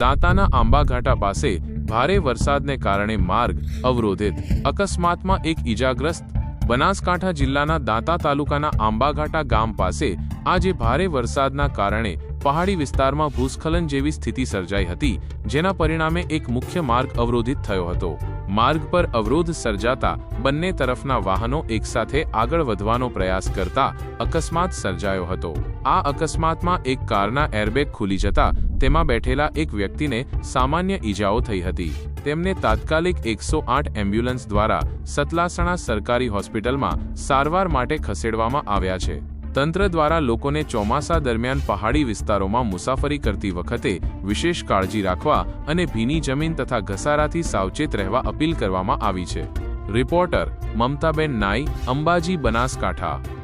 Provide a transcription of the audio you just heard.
દાંતાના આંબાઘાટા પાસે ભારે વરસાદને કારણે માર્ગ અવરોધિત. અકસ્માતમાં એક ઈજાગ્રસ્ત બનાસકાંઠા જિલ્લાના દાંતા તાલુકાના આંબાઘાટા ગામ પાસે આજે ભારે વરસાદના કારણે પહાડી વિસ્તારમાં ભૂસ્ખલન જેવી સ્થિતિ સર્જાઈ હતી, જેના પરિણામે એક મુખ્ય માર્ગ અવરોધિત થયો હતો. માર્ગ પર અવરોધ સર્જાતા બંને તરફના વાહનો એકસાથે આગળ વધવાનો પ્રયાસ કરતા અકસ્માત સર્જાયો હતો. આ અકસ્માતમાં એક કારના એરબેગ ખુલી જતા તેમાં બેઠેલા એક વ્યક્તિને સામાન્ય ઈજાઓ થઈ હતી. તેમને તાત્કાલિક એકસો આઠ એમ્બ્યુલન્સ દ્વારા સતલાસણા સરકારી હોસ્પિટલમાં સારવાર માટે ખસેડવામાં આવ્યા છે. તંત્ર દ્વારા લોકોને ચોમાસા દરમિયાન પહાડી વિસ્તારોમાં મુસાફરી કરતી વખતે વિશેષ કાળજી રાખવા અને ભીની જમીન તથા ઘસારાથી સાવચેત રહેવા અપીલ કરવામાં આવી છે. રિપોર્ટર મમતાબેન નાઈ, અંબાજી બનાસકાંઠા.